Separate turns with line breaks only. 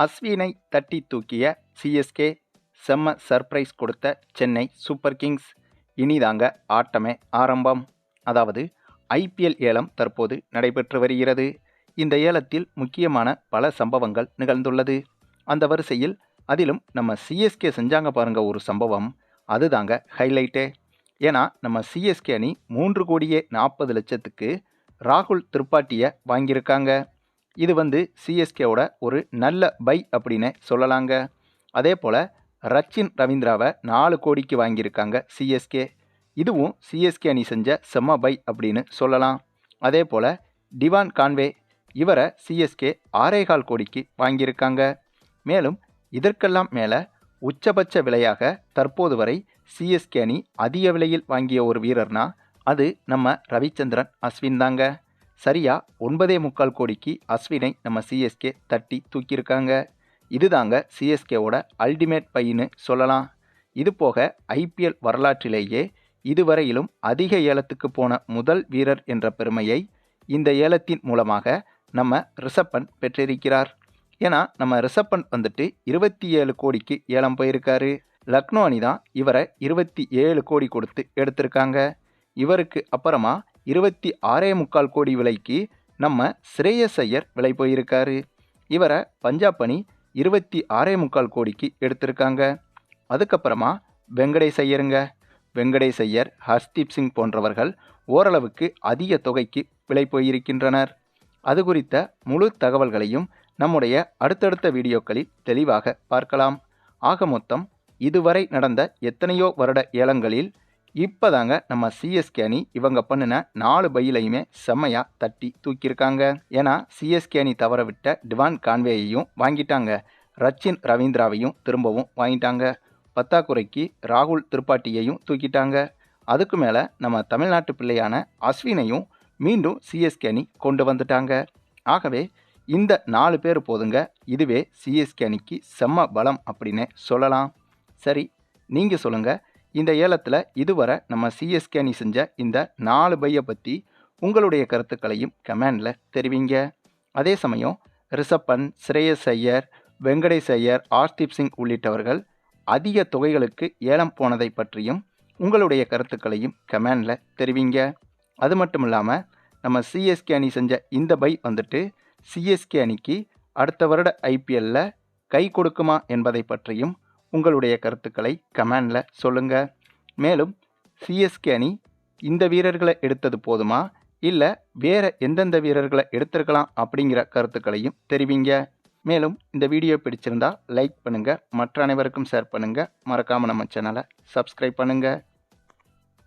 அஸ்வினை தட்டி தூக்கிய சிஎஸ்கே செம்ம சர்ப்ரைஸ் கொடுத்த சென்னை சூப்பர் கிங்ஸ். இனிதாங்க ஆட்டமே ஆரம்பம். அதாவது ஐபிஎல் ஏலம் தற்போது நடைபெற்று வருகிறது. இந்த ஏலத்தில் முக்கியமான பல சம்பவங்கள் நிகழ்ந்துள்ளது. அந்த வரிசையில் அதிலும் நம்ம சிஎஸ்கே செஞ்சாங்க பாருங்க ஒரு சம்பவம். அதுதாங்க ஹைலைட்டே. ஏன்னா நம்ம சிஎஸ்கே அணி மூன்று கோடியே நாற்பது லட்சத்துக்கு ராகுல் திரிபாட்டியை வாங்கியிருக்காங்க. இது வந்து சிஎஸ்கேவோட ஒரு நல்ல பை அப்படின்னு சொல்லலாங்க. அதே போல் ரச்சின் ரவீந்திராவை நாலு கோடிக்கு வாங்கியிருக்காங்க சிஎஸ்கே இதுவும் சிஎஸ்கே அணி செஞ்ச செம்ம பை அப்படின்னு சொல்லலாம். அதே போல் டிவான் கான்வே இவரை சிஎஸ்கே ஆறேகால் கோடிக்கு வாங்கியிருக்காங்க. மேலும் இதற்கெல்லாம் மேலே உச்சபட்ச விலையாக தற்போது வரை சிஎஸ்கே அணி அதிக விலையில் வாங்கிய ஒரு வீரர்னா அது நம்ம ரவிச்சந்திரன் அஸ்வின் தாங்க. சரியாக ஒன்பதே முக்கால் கோடிக்கு அஸ்வினை நம்ம சிஎஸ்கே தட்டி தூக்கியிருக்காங்க. இதுதாங்க சிஎஸ்கேவோட அல்டிமேட் பைன்னு சொல்லலாம். இது போக ஐபிஎல் வரலாற்றிலேயே இதுவரையிலும் அதிக ஏலத்துக்கு போன முதல் வீரர் என்ற பெருமையை இந்த ஏலத்தின் மூலமாக நம்ம ரிஷப்பன் பெற்றிருக்கிறார். ஏன்னா நம்ம ரிஷப்பன் வந்துட்டு இருபத்தி ஏழு கோடிக்கு ஏலம் போயிருக்காரு. லக்னோ அணி தான் இவரை இருபத்தி ஏழு கோடி கொடுத்து எடுத்திருக்காங்க. இவருக்கு அப்புறமா இருபத்தி ஆறே முக்கால் கோடி விலைக்கு நம்ம ஸ்ரேயஸ் ஐயர் விலை போயிருக்காரு. இவரை பஞ்சாப் அணி இருபத்தி ஆறே முக்கால் கோடிக்கு எடுத்திருக்காங்க. அதுக்கப்புறமா வெங்கடேஷ் ஐயருங்க வெங்கடேஷ் ஐயர் ஹர்ஷ்தீப் சிங் போன்றவர்கள் ஓரளவுக்கு அதிக தொகைக்கு விலை போயிருக்கின்றனர். அது குறித்த முழு தகவல்களையும் நம்முடைய அடுத்தடுத்த வீடியோக்களில் தெளிவாக பார்க்கலாம். ஆக மொத்தம் இதுவரை நடந்த எத்தனையோ வருட ஏலங்களில் இப்போதாங்க நம்ம சிஎஸ்கே அணி இவங்க பண்ணின நாலு பையிலையுமே செம்மையாக தட்டி தூக்கியிருக்காங்க. ஏன்னா சிஎஸ்கே அணி தவற விட்ட டிவான் கான்வேயையும் வாங்கிட்டாங்க. ரச்சின் ரவீந்திராவையும் திரும்பவும் வாங்கிட்டாங்க. பத்தாக்குறைக்கு ராகுல் திருப்பாட்டியையும் தூக்கிட்டாங்க. அதுக்கு மேலே நம்ம தமிழ்நாட்டு பிள்ளையான அஸ்வினையும் மீண்டும் சிஎஸ்கே அணி கொண்டு வந்துட்டாங்க. ஆகவே இந்த நாலு பேர் போதுங்க. இதுவே சிஎஸ்கே அணிக்கு செம்ம பலம் அப்படின்னு சொல்லலாம். சரி நீங்கள் சொல்லுங்கள் இந்த ஏலத்தில் இதுவரை நம்ம சிஎஸ்கே அணி செஞ்ச இந்த நாலு பையை பற்றி உங்களுடைய கருத்துக்களையும் கமெண்டில் தெரிவிங்க. அதே சமயம் ரிஷப்பன் ஸ்ரேயஸ் ஐயர் வெங்கடேஷ் ஐயர் ஆர்தீப் சிங் உள்ளிட்டவர்கள் அதிக தொகைகளுக்கு ஏலம் போனதை பற்றியும் உங்களுடைய கருத்துக்களையும் கமெண்டில் தெரிவிங்க. அது மட்டும் இல்லாமல் நம்ம சிஎஸ்கே அணி செஞ்ச இந்த பை வந்துட்டு சிஎஸ்கே அணிக்கு அடுத்த வருட ஐபிஎல்லில் கை கொடுக்குமா என்பதை பற்றியும் உங்களுடைய கருத்துக்களை கமெண்டில் சொல்லுங்கள் மேலும் சிஎஸ்கே அணி இந்த வீரர்களை எடுத்தது போதுமா? இல்லை வேறு எந்தெந்த வீரர்களை எடுத்திருக்கலாம் அப்படிங்கிற கருத்துக்களையும் தெரிவிங்க. மேலும் இந்த வீடியோ பிடிச்சிருந்தால் லைக் பண்ணுங்கள் மற்ற அனைவருக்கும் ஷேர் பண்ணுங்கள் மறக்காமல் நம்ம சேனலை சப்ஸ்கிரைப் பண்ணுங்கள்